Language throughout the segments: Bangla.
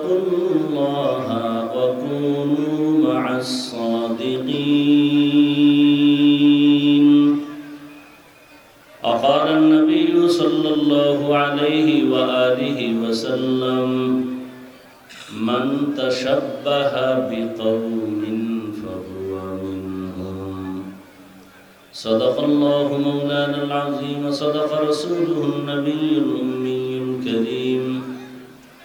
اتقوا الله وكونوا مع الصادقين أقال النبي صلى الله عليه وآله وسلم من تشبه بقوم فهو منهم صدق الله مولانا العظيم صدق رسوله النبي الأمي الكريم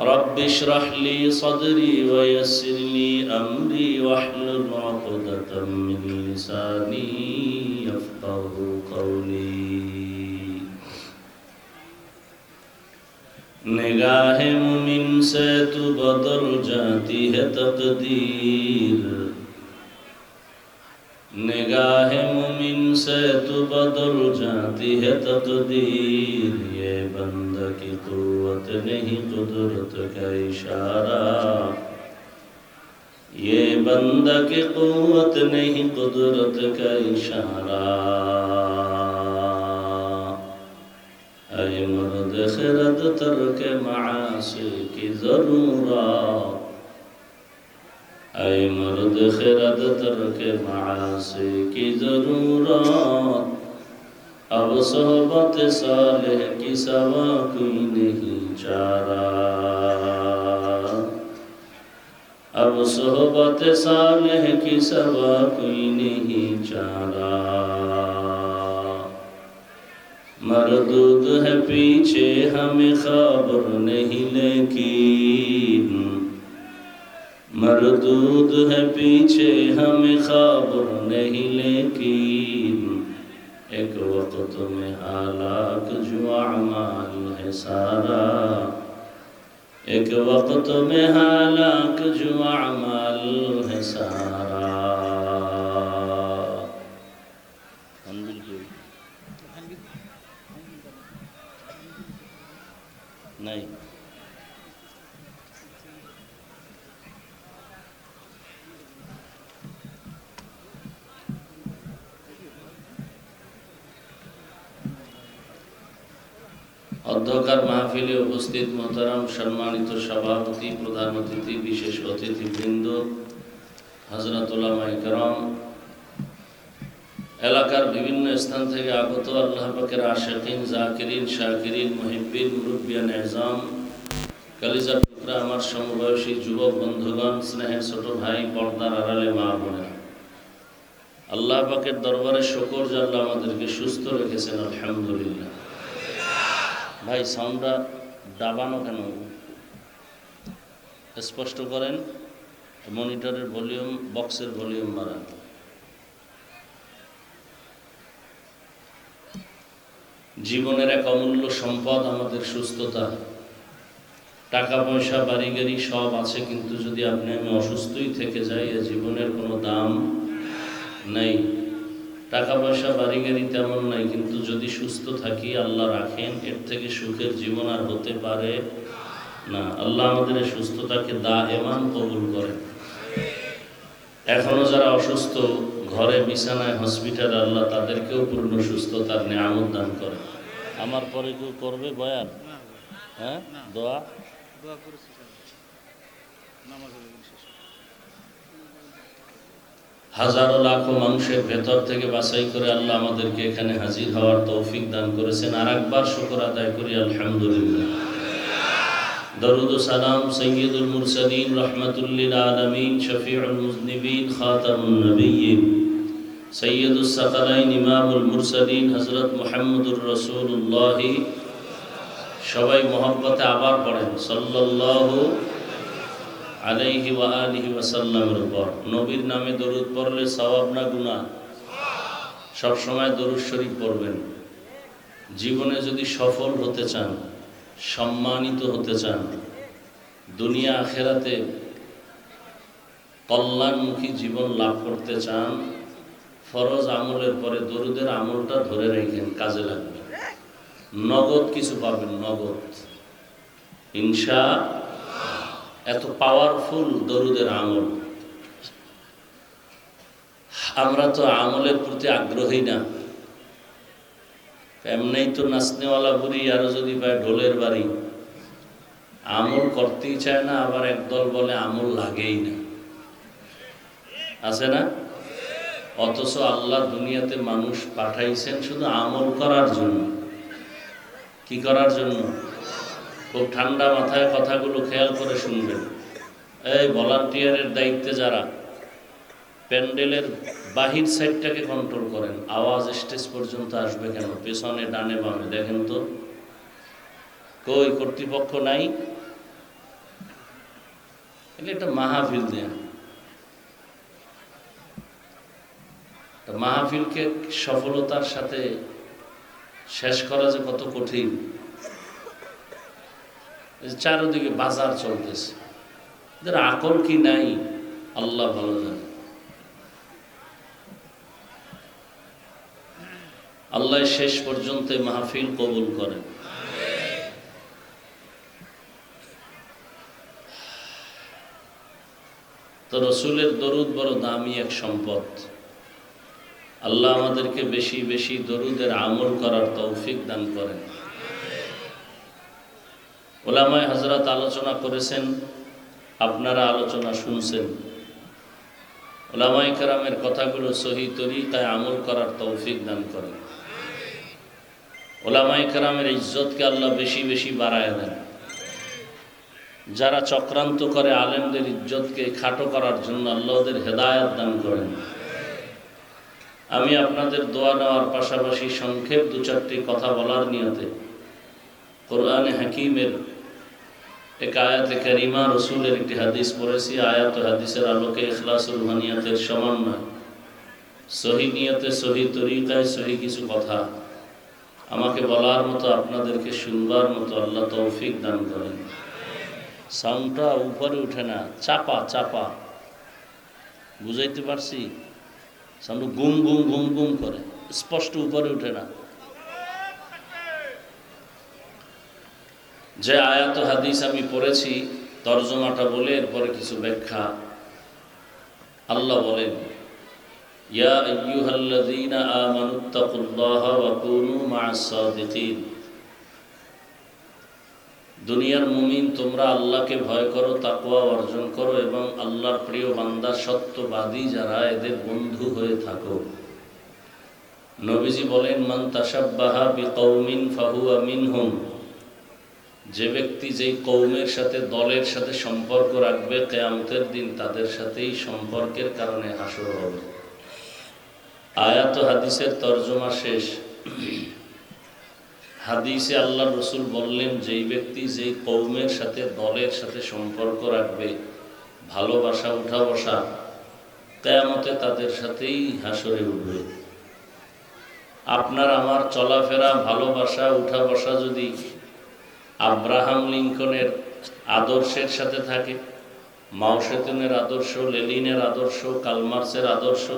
رب اشرح لي صدري ويسر لي أمري واحلل عقدة من لساني يفقه قولي. نگاہ مومن سے تو بدل جاتی ہے تقدیر. نگاہ مومن سے تو بدل جاتی ہے تقدیر. یہ بند بندہ کی قوت نہیں قدرت کا اشارہ یہ بندہ کی قوت نہیں قدرت کا اشارہ اے مرد خرد ترک معاصی کی ضرورت اے مرد خرد ترک معاصی کی ضرورت اب صحبت صالح کی سوا کوئی نہیں چارا اب صحبت صالح کی سوا کوئی نہیں چارا مردود ہے پیچھے ہمیں خبر نہیں، لیکن مردود ہے پیچھے ہمیں خبر نہیں، لیکن ایک وقت میں حالات جو اعمال ہے سارا ایک وقت میں حالات جو اعمال ہے سارا অধ্যকার মাহফিলে উপস্থিত মোহতারাম সম্মানিত সভাপতি, প্রধান অতিথি, বিশেষ অতিথিবৃন্দ হজরতুল্লাহ করম, এলাকার বিভিন্ন স্থান থেকে আগত আল্লাহ পাকের আশেকিন, জাকিরিন, শাকিরিন মহিবিন মুরব্বিয়ান এজাম কালিজা টুকরা, আমার সমবয়সী যুবক বন্ধুগণ, স্নেহের ছোট ভাই, পর্দার আড়ালে মা বোনেরা। আল্লাহ পাকের দরবারে শকর জাল্লাহ আমাদেরকে সুস্থ রেখেছেন, আলহামদুলিল্লাহ। ভাই, সাউন্ডটা দাবানো কেন? স্পষ্ট করেন, মনিটরের ভলিউম, বক্সের ভলিউম বাড়ান। জীবনের এক অমূল্য সম্পদ, আমাদের সুস্থতা। টাকা পয়সা বাড়ি গাড়ি সব আছে, কিন্তু যদি আপনি আমি অসুস্থই থেকে যাই জীবনের কোনো দাম নেই। টাকা পয়সা বাড়ি গাড়ি তেমন নাই কিন্তু যদি সুস্থ থাকি আল্লাহ রাখেন এর থেকে সুখের জীবন আর হতে পারে না। আল্লাহ আমাদের সুস্থতাকে দা এমান কবুল করেন। এখনও যারা অসুস্থ ঘরে বিছানায় হসপিটাল আল্লাহ তাদেরকেও পূর্ণ সুস্থতার নিয়ামত দান করে আমার পরে কেউ করবে বয়ান? হ্যাঁ? দোয়া? দোয়া করেছি স্যার নামাজ হবে শেষ হাজারো লাখো মানুষের ভেতর থেকে বাছাই করে আল্লাহ আমাদেরকে এখানে হাজির হওয়ার তৌফিক দান করেছেন। আর একবার শুকর আদায় করি, আলহামদুলিল্লাহ। দরুদ সালাম সৈয়দুল রহমতুল্লিল আলমিন, শফিউল মুজনিবিন, খাতামুন নবীন। সাকালাইন, ইমামুল মুরসালিন হজরত মোহাম্মদুর রসুল্লাহ সবাই মোহব্বতে আবার পড়েন। সাল্লাল্লাহু আলাইহি ওয়া আলিহি ওয়াসাল্লামের উপর। নবীর নামে দরুদ পড়লে সওয়াব না গুনাহ? সব সময় দরুদ শরীফ পড়বেন। জীবনে যদি সফল হতে চান, সম্মানিত হতে চান, দুনিয়া আখেরাতে কল্যাণমুখী জীবন লাভ করতে চান, ফরজ আমলের পরে দরুদের আমলটা ধরে রেখেন, কাজে লাগবে। নগদ কিছু পাবেন, নগদ। ইনশা এত পাওয়ারফুল দরুদের আমল। আমরা তো আমলের প্রতি আগ্রহী না। এমনিই তো নাচনেওয়ালা বুড়ি আরও যদি পায় ঢোলের বাড়ি। আমল করতেই চায় না, আবার একদল বলে আমল লাগেই না। আছে না? অথচ আল্লাহ দুনিয়াতে মানুষ পাঠাইছেন শুধু আমল করার জন্য। কি করার জন্য? খুব ঠান্ডা মাথায় কথাগুলো খেয়াল করে শুনবেন। এই ভলান্টিয়ারের দায়িত্বে যারা, প্যান্ডেলের বাহির সাইডটাকে কন্ট্রোল করেন, আওয়াজ স্টেজ পর্যন্ত আসবে কেন? পেছনে, ডানে, বামে, দেখেন তো। কই, কর্তৃপক্ষ নাই? এটা একটা মাহফিল তা মাহফিলকে সফলতার সাথে শেষ করা যে কত কঠিন। চারদিকে বাজার চলতেছে। এদের আকল কি নাই? আল্লাহ ভালো জানে। আল্লাহ শেষ পর্যন্ত মাহফিল কবুল করেন। তো রসুলের দরুদ বড় দামি এক সম্পদ। আল্লাহ আমাদেরকে বেশি বেশি দরুদের আমল করার তৌফিক দান করেন। ওলামায় হজরত আলোচনা করেছেন, আপনারা আলোচনা শুনছেন। ওলামাই কেরামের কথাগুলো সহি তরিকায় আমল করার তৌফিক দান করেন। ওলামাই কেরামের ইজ্জতকে আল্লাহ বেশি বেশি বাড়ায় দেন। যারা চক্রান্ত করে আলেমদের ইজ্জতকে খাটো করার জন্য আল্লাহদের হেদায়ত দান করেন। আমি আপনাদের দোয়া নেওয়ার পাশাপাশি সংক্ষেপ দু চারটি কথা বলার নিয়তে কোরআনে হাকিমের এক আয়াতে কারিমা রসুলের একটি হাদিস পড়েছি, আয়াত হাদিসের আলোকে ইখলাসুল মানিয়াতের সমন্বয়। সহি নিয়তে, সহি তরিকায়, সহি কিছু কথা। আমাকে বলার মতো, আপনাদেরকে শুনবার মতো আল্লাহ তৌফিক দান করেন। সাউন্ডটা উপরে উঠে না, চাপা চাপা। বুঝাইতে পারছি? সাউন্ড গুম গুম গুম গুম করে। স্পষ্ট উপরে উঠে না। যে আয়াত হাদিস আমি পড়েছি, তর্জমাটা বলে এরপরে কিছু ব্যাখ্যা আল্লাহ বলেন, ইয়া দুনিয়ার মুমিন, তোমরা আল্লাহকে ভয় করো, তাকওয়া অর্জন করো এবং আল্লাহর প্রিয় বান্দা, সত্যবাদী যারা, এদের বন্ধু হয়ে থাকো। নবীজি বলেন, মান তাসাব্বাহা বিকৌমিন ফাহুয়া মিনহুম। যে ব্যক্তি যেই কৌমের সাথে দলের সাথে সম্পর্ক রাখবে, কেয়ামতের দিন তাদের সাথেই সম্পর্কের কারণে হাসর হবে। আয়াত হাদিসের তর্জমা শেষ। হাদিসে আল্লাহ রসুল বললেন, যেই ব্যক্তি যেই কৌমের সাথে দলের সাথে সম্পর্ক রাখবে, ভালোবাসা উঠা বসা, কেয়ামতে তাদের সাথেই হাসরে উঠবে। আপনার আমার চলাফেরা, ভালোবাসা উঠা বসা যদি আব্রাহাম লিঙ্কনের আদর্শের সাথে থাকে, মাওসেতুনের আদর্শ, লেলিনের আদর্শ, কালমার্সের আদর্শ,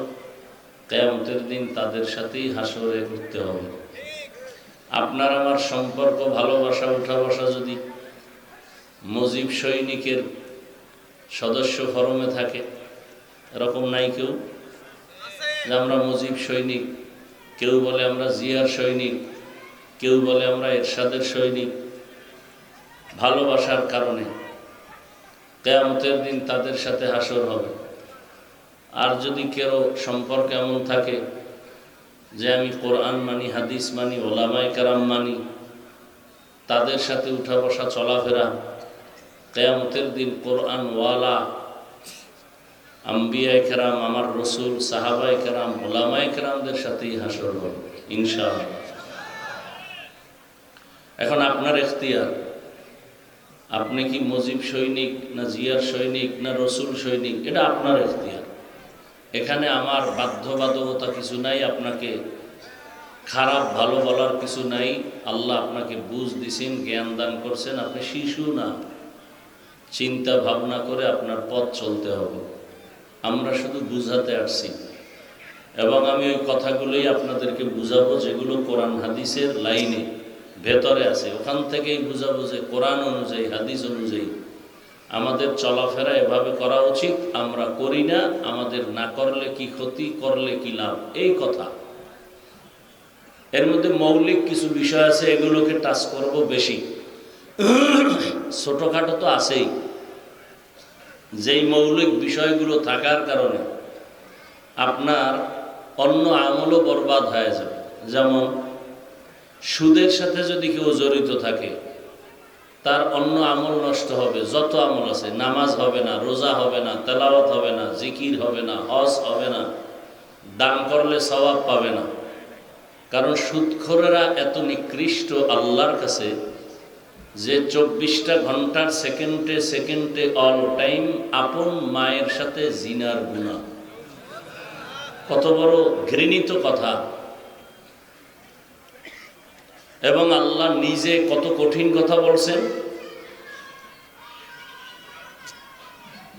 কেয়ামতের দিন তাদের সাথেই হাসরে করতে হবে। আপনার আমার সম্পর্ক, ভালোবাসা উঠা বসা যদি মজিব সৈনিকের সদস্য ফরমে থাকে, এরকম নাই কেউ? যে আমরা মুজিব সৈনিক, কেউ বলে আমরা জিয়ার সৈনিক, কেউ বলে আমরা এরশাদের সৈনিক ভালোবাসার কারণে কেয়ামতের দিন তাদের সাথে হাসর হবে। আর যদি কেউ সম্পর্ক এমন থাকে যে আমি কোরআন মানি, হাদিস মানি, ওলামায় কারাম মানি, তাদের সাথে উঠা বসা চলাফেরা, কেয়ামতের দিন কোরআন ওয়ালা আম্বিয়ায় কেরাম, আমার রসুল, সাহাবায় কেরাম, ওলামায় কেরামদের সাথেই হাসর হবে, ইনশাআল্লাহ। এখন আপনার এখতিয়ার। আপনি কি মজিব সৈনিক, না জিয়ার সৈনিক, না রসুল সৈনিক? এটা আপনার এখতিয়ার। এখানে আমার বাধ্যবাধকতা কিছু নাই, আপনাকে খারাপ, ভালো বলার কিছু নাই। আল্লাহ আপনাকে বুঝ দিছেন, জ্ঞান দান করছেন। আপনি শিশু না। চিন্তা ভাবনা করে আপনার পথ চলতে হবে। আমরা শুধু বুঝাতে আসছি। এবং আমি ওই কথাগুলোই আপনাদেরকে বুঝাবো, যেগুলো কোরআন হাদিসের লাইনে। ভেতরে আছে, ওখান থেকেই বুঝাবো যে কোরআন অনুযায়ী, হাদিস অনুযায়ী। আমাদের চলাফেরা এভাবে করা উচিত, আমরা করি না, আমাদের না করলে কি ক্ষতি, করলে কি লাভ, এই কথা। এর মধ্যে মৌলিক কিছু বিষয় আছে, এগুলোকে টাচ করব বেশি। ছোটোখাটো তো আছেই। যেই মৌলিক বিষয়গুলো থাকার কারণে আপনার অন্য আমলও বরবাদ হয়ে যাবে। যেমন সুদের সাথে যদি কেউ জড়িত থাকে, তার অন্য আমল নষ্ট হবে, যত আমল আছে, নামাজ হবে না, রোজা হবে না, তেলাওয়াত হবে না, জিকির হবে না, হজ হবে না, দান করলে সবাব পাবে না। কারণ সুদখোরেরা এত নিকৃষ্ট আল্লাহর কাছে যে চব্বিশটা ঘণ্টার সেকেন্ডে সেকেন্ডে অল টাইম আপন মায়ের সাথে জিনার গুণা কত বড় ঘৃণিত কথা। এবং আল্লাহ নিজে কত কঠিন কথা বলছেন।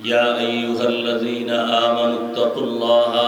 ইয়া আইয়ুহাল্লাযীনা আমানুত্তাকুল্লাহা